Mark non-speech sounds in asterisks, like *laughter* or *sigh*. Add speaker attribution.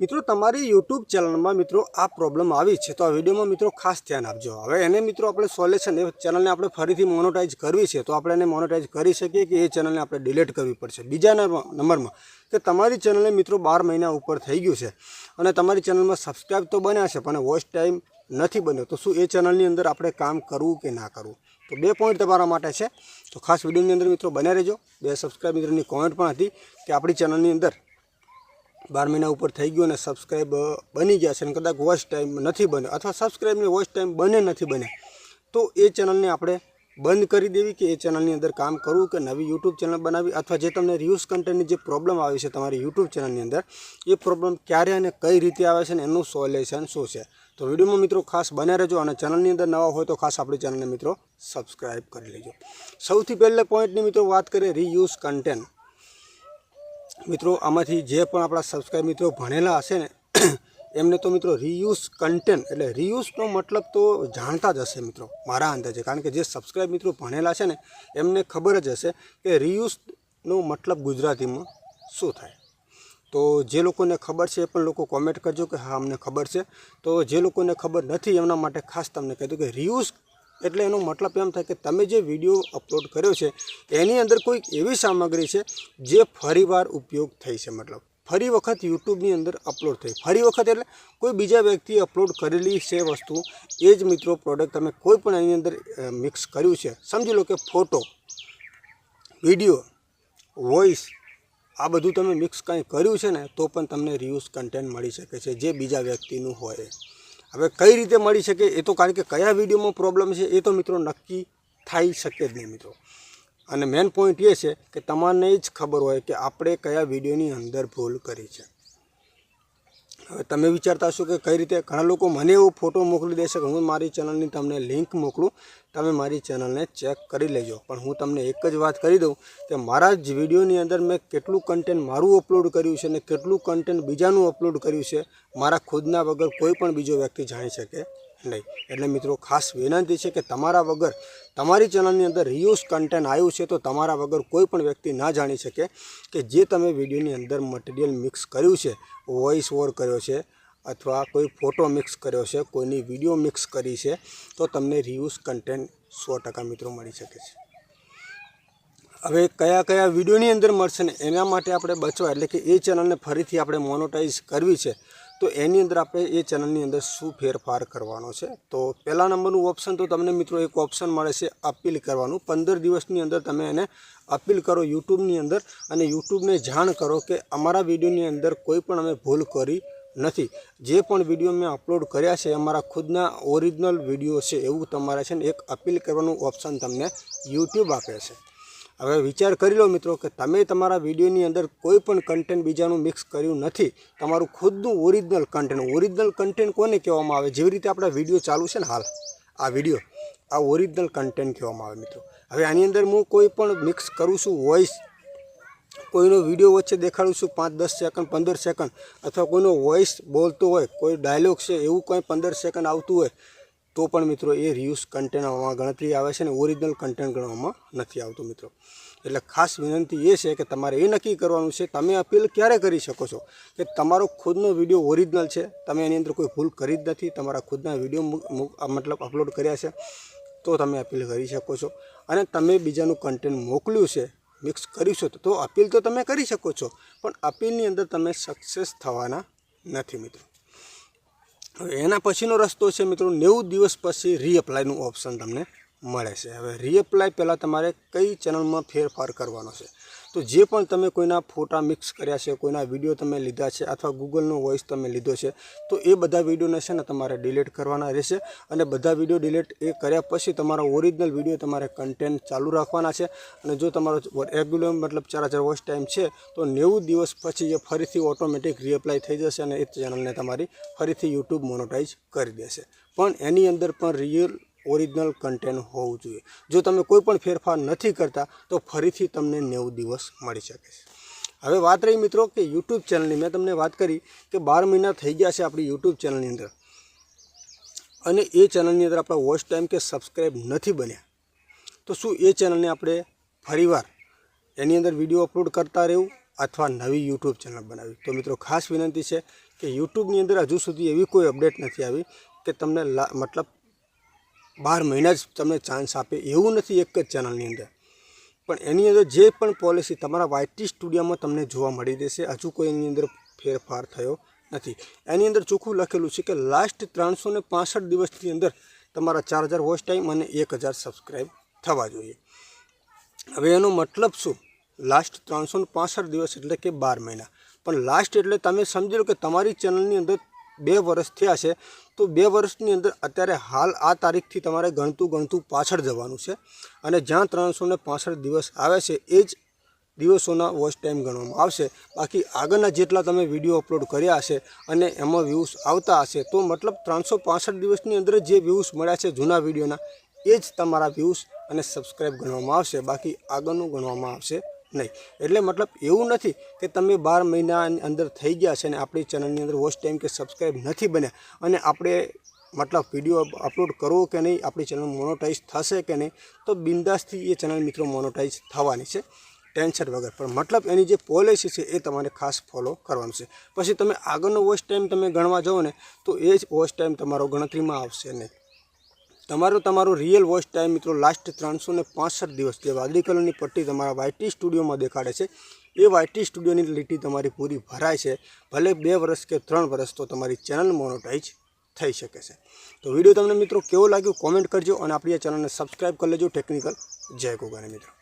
Speaker 1: મિત્રો, તમારી યુટ્યુબ ચેનલમાં મિત્રો આ પ્રોબ્લેમ આવી છે, તો આ વિડીયોમાં મિત્રો ખાસ ધ્યાન આપજો. હવે એને મિત્રો આપણે સોલ્યુશન એ ચેનલને આપણે ફરીથી મોનોટાઈઝ કરવી છે, તો આપણે એને મોનોટાઈઝ કરી શકીએ કે એ ચેનલને આપણે ડિલીટ કરવી પડશે. બીજા નંબરમાં કે તમારી ચેનલને મિત્રો બાર મહિના ઉપર થઈ ગયું છે અને તમારી ચેનલમાં સબસ્ક્રાઈબ તો બન્યા છે, પણ વોચ ટાઈમ નથી બન્યો. તો શું એ ચેનલની અંદર આપણે કામ કરવું કે ના કરવું? તો બે પોઈન્ટ તમારા માટે છે. તો ખાસ વિડીયોની અંદર મિત્રો બન્યા રહેજો. બે સબસ્ક્રાઈબ મિત્રોની કોમેન્ટ પણ હતી કે આપણી ચેનલની અંદર બાર મહિના ઉપર થઈ ગયું અને સબસ્ક્રાઈબ બની ગયા છે અને કદાચ વોચ ટાઈમ નથી બને અથવા સબસ્ક્રાઈબની વોચ ટાઈમ બને નથી બને તો એ ચેનલને આપણે બંધ કરી દેવી કે એ ચેનલની અંદર કામ કરવું કે નવી યુટ્યુબ ચેનલ બનાવી અથવા જે તમને રિયુઝ કન્ટેન્ટની જે પ્રોબ્લેમ આવી છે તમારી યુટ્યુબ ચેનલની અંદર, એ પ્રોબ્લેમ ક્યારે અને કઈ રીતે આવે છે ને એનું સોલ્યુશન શું છે? તો વિડીયોમાં મિત્રો ખાસ બન્યા રહેજો અને ચેનલની અંદર નવા હોય તો ખાસ આપણી ચેનલને મિત્રો સબસ્ક્રાઈબ કરી લેજો. સૌથી પહેલાં પોઈન્ટની મિત્રો વાત કરીએ રિયુઝ કન્ટેન્ટ મિત્રો, આમાંથી જે પણ આપણા સબસ્ક્રાઈબ મિત્રો ભણેલા હશે ને, *clears throat* એમને તો મિત્રો રિયુઝ કન્ટેન્ટ એટલે રિયુઝનો મતલબ તો જાણતા જ હશે મિત્રો, મારા અંદાજે. કારણ કે જે સબસ્ક્રાઈબ મિત્રો ભણેલા છે ને, એમને ખબર જ હશે કે રિયુઝનો મતલબ ગુજરાતીમાં શું થાય. તો જે લોકોને ખબર છે એ પણ લોકો કોમેન્ટ કરજો કે હા, અમને ખબર છે. તો જે લોકોને ખબર નથી એમના માટે ખાસ તમને કહી દઉં કે રિયુઝ એટલે એનો મતલબ એમ થાય કે તમે જે વીડિયો અપલોડ કર્યો છે, એની અંદર કોઈક એવી સામગ્રી છે જે ફરીવાર ઉપયોગ થઈ છે. મતલબ ફરી વખત યુટ્યુબની અંદર અપલોડ થઈ. ફરી વખત એટલે કોઈ બીજા વ્યક્તિએ અપલોડ કરેલી છે વસ્તુ, એ જ મિત્રો પ્રોડક્ટ તમે કોઈ પણ એની અંદર મિક્સ કર્યું છે. સમજી લો કે ફોટો, વીડિયો, વોઇસ, આ બધું તમે મિક્સ કંઈ કર્યું છે ને, તો પણ તમને રિયુઝ કન્ટેન્ટ મળી શકે છે જે બીજા વ્યક્તિનું હોય. હવે કઈ રીતે મળી શકે એ તો કારણ કે કયા વિડીયોમાં પ્રોબ્લેમ છે એ તો મિત્રો નક્કી થઈ શકે જ નહીં મિત્રો. અને મેઇન પોઈન્ટ એ છે કે તમને જ ખબર હોય કે આપણે કયા વિડીયોની અંદર ભૂલ કરી છે. હવે તમે વિચારતા હશો કે કઈ રીતે ઘણા લોકો મને એવો ફોટો મોકલી દેશે કે હું મારી ચેનલની તમને લિંક મોકલું તમે મારી ચેનલને ચેક કરી લેજો. પણ હું તમને એક જ વાત કરી દઉં કે મારા જ વિડીયોની અંદર મેં કેટલું કન્ટેન્ટ મારું અપલોડ કર્યું છે અને કેટલું કન્ટેન્ટ બીજાનું અપલોડ કર્યું છે, મારા ખુદના વગર કોઈ પણ બીજો વ્યક્તિ જાણી શકે નહીં. એટલે મિત્રો, ખાસ વિનંતી છે કે તમારા વગર તમારી ચેનલની અંદર રિયુઝ કન્ટેન્ટ આવ્યું છે તો તમારા વગર કોઈ પણ વ્યક્તિ ના જાણી શકે કે જે તમે વિડીયોની અંદર મટીરિયલ મિક્સ કર્યું છે વોઇસ ઓવર કર્યો છે અથવા કોઈ ફોટો મિક્સ કર્યો છે, કોઈની વીડિયો મિક્સ કરી છે, તો તમને રિયુઝ કન્ટેન્ટ સો ટકા મિત્રો મળી શકે છે. હવે કયા કયા વિડીયોની અંદર મળશે ને એના માટે આપણે બચવા, એટલે કે એ ચેનલને ફરીથી આપણે મોનોટાઈઝ કરવી છે, તો એની અંદર આપણે એ ચેનલની અંદર શું ફેરફાર કરવાનો છે. તો પહેલા નંબરનું ઓપ્શન તો તમને મિત્રો એક ઓપ્શન મળે છે અપીલ કરવાનું. પંદર દિવસની અંદર તમે એને અપીલ કરો યુટ્યુબની અંદર, અને યુટ્યુબને જાણ કરો કે અમારા વિડીયોની અંદર કોઈ પણ અમે ભૂલ કરી નથી. જે પણ વીડિયો મેં અપલોડ કર્યા છે, અમારા ખુદના ઓરિજિનલ વીડિયો છે, એવું તમારે છે ને એક અપીલ કરવાનું ઓપ્શન તમને યુટ્યુબ આપે છે. હવે વિચાર કરી લો મિત્રો કે તમે તમારા વિડીયોની અંદર કોઈ પણ કન્ટેન્ટ બીજાનું મિક્સ કર્યું નથી, તમારું ખુદનું ઓરિજિનલ કન્ટેન્ટ ઓરિજિનલ કન્ટેન્ટ કોને કહેવામાં આવે? જેવી રીતે આપણા વીડિયો ચાલુ છે ને હાલ, આ વીડિયો આ ઓરિજિનલ કન્ટેન્ટ કહેવામાં આવે મિત્રો. હવે આની અંદર હું કોઈ પણ મિક્સ કરું છું વોઇસ કોઈનો વીડિયો વચ્ચે દેખાડું છું પાંચ, દસ સેકન્ડ પંદર સેકન્ડ અથવા કોઈનો વોઇસ બોલતો હોય, કોઈ ડાયલોગ છે, એવું કંઈ પંદર સેકન્ડ આવતું હોય, તો પણ મિત્રો એ રિયુઝ કન્ટેન્ટમાં ગણતરી આવે છે ને ઓરિજિનલ કન્ટેન્ટ ગણવામાં નથી આવતું મિત્રો. એટલે ખાસ વિનંતી એ છે કે તમારે એ નક્કી કરવાનું છે, તમે અપીલ ક્યારે કરી શકો છો? કે તમારો ખુદનો વીડિયો ઓરિજિનલ છે, તમે એની અંદર કોઈ ભૂલ કરી જ નથી, તમારા ખુદના વીડિયો મતલબ અપલોડ કર્યા છે, તો તમે અપીલ કરી શકો છો. અને તમે બીજાનું કન્ટેન્ટ મોકલ્યું છે મિક્સ કરીશું તો અપીલ તો તમે કરી શકો છો, પણ અપીલની અંદર તમે સક્સેસ થવાના નથી મિત્રો. હવે એના પછીનો રસ્તો છે મિત્રો, નેવું દિવસ પછી રીઅપ્લાયનું ઓપ્શન તમને મળે છે. હવે રીએપ્લાય પહેલાં તમારે કઈ ચેનલમાં ફેરફાર કરવાનો છે? તો જે પણ તમે કોઈના ફોટા મિક્સ કર્યા છે, કોઈના વીડિયો તમે લીધા છે અથવા ગૂગલનો વોઇસ તમે લીધો છે, તો એ બધા વિડીયોને છે ને તમારે ડિલીટ કરવાના રહેશે અને બધા વીડિયો ડિલીટ એ કર્યા પછી તમારા ઓરિજિનલ વીડિયો તમારે કન્ટેન્ટ ચાલુ રાખવાના છે. અને જો તમારો રેગ્યુલર મતલબ ચાર હજાર વોચ ટાઈમ છે, તો નેવું દિવસ પછી એ ફરીથી ઓટોમેટિક રીએપ્લાય થઈ જશે અને એ ચેનલને તમારી ફરીથી યુટ્યુબ મોનોટાઈઝ કરી દેશે. પણ એની અંદર પણ રિયલ ઓરિજિનલ કન્ટેન્ટ હોવું જોઈએ. જો તમે કોઈ પણ ફેરફાર નથી કરતા, તો ફરીથી તમને નેવું દિવસ મળી શકે છે. હવે વાત રહી મિત્રો કે યુટ્યુબ ચેનલની મેં તમને વાત કરી કે બાર મહિના થઈ ગયા છે આપણી યુટ્યુબ ચેનલની અંદર. અને એ ચેનલની અંદર આપણા વોચ ટાઈમ કે સબસ્ક્રાઈબ નથી બન્યા. તો શું એ ચેનલને આપણે ફરીવાર એની અંદર વીડિયો અપલોડ કરતા રહેવું અથવા નવી યુટ્યુબ ચેનલ બનાવી તો મિત્રો ખાસ વિનંતી છે કે યુટ્યુબની અંદર હજુ સુધી એવી કોઈ અપડેટ નથી આવી કે તમને મતલબ બાર મહિના જ તમને ચાન્સ આપે એવું નથી એક જ ચેનલની અંદર. પણ એની અંદર જે પણ પોલિસી તમારા વાયટી સ્ટુડિયોમાં તમને જોવા મળી દેશે. હજુ કોઈ એની અંદર ફેરફાર થયો નથી. એની અંદર ચોખ્ખું લખેલું છે કે લાસ્ટ ત્રણસો ને પાસઠ દિવસની અંદર તમારા ચાર હજાર વોચ ટાઈમ અને એક હજાર સબસ્ક્રાઈબ થવા જોઈએ. હવે એનો મતલબ શું? લાસ્ટ ત્રણસો ને પાસઠ દિવસ એટલે કે બાર મહિના. પણ લાસ્ટ એટલે તમે સમજી લો કે તમારી ચેનલની અંદર બે વર્ષ થયા છે, તો બે વર્ષની અંદર અત્યારે હાલ આ તારીખથી તમારે ગણતું ગણતું પાછળ જવાનું છે. અને જ્યાં ત્રણસો ને દિવસ આવે છે, એ જ દિવસોના વોચ ટાઈમ ગણવામાં આવશે. બાકી આગળના જેટલા તમે વીડિયો અપલોડ કર્યા હશે અને એમાં વ્યૂઝ આવતા હશે, તો મતલબ ત્રણસો પાંસઠ દિવસની અંદર જે વ્યૂઝ મળ્યા છે જૂના વિડીયોના એ જ તમારા વ્યૂઝ અને સબસ્ક્રાઈબ ગણવામાં આવશે. બાકી આગળનું ગણવામાં આવશે નહીં. એટલે મતલબ એવું નથી કે તમે બાર મહિનાની અંદર થઈ ગયા છે અને આપણી ચેનલની અંદર વોચ ટાઈમ કે સબસ્ક્રાઈબ નથી બન્યા અને આપણે મતલબ વીડિયો અપલોડ કરવો કે નહીં, આપણી ચેનલ મોનોટાઈઝ થશે કે નહીં, તો બિંદાસથી એ ચેનલ મિત્રો મોનોટાઈઝ થવાની છે, ટેન્શન વગર. પણ મતલબ એની જે પોલિસી છે એ તમારે ખાસ ફોલો કરવાનું છે. પછી તમે આગળનો વોચ ટાઈમ તમે ગણવા જાઓ ને, તો એ જ વોચ ટાઈમ તમારો ગણતરીમાં આવશે નહીં. તમારો તમારો રિયલ વોચ ટાઈમ મિત્રો લાસ્ટ ત્રણસો ને પાસઠ દિવસ જે વાદળી કલરની પટ્ટી તમારા વાયટી સ્ટુડિયોમાં દેખાડે છે. એ વાયટી સ્ટુડિયોની લીટી તમારી પૂરી ભરાય છે. ભલે બે વર્ષ કે ત્રણ વર્ષ તો તમારી ચેનલ મોનોટાઈઝ થઈ શકે છે. તો વીડિયો તમને મિત્રો કેવો લાગ્યો કોમેન્ટ કરજો અને આપણી ચેનલને સબસ્ક્રાઈબ કરી લેજો ટેકનિકલ જય ગોગાને મિત્રો.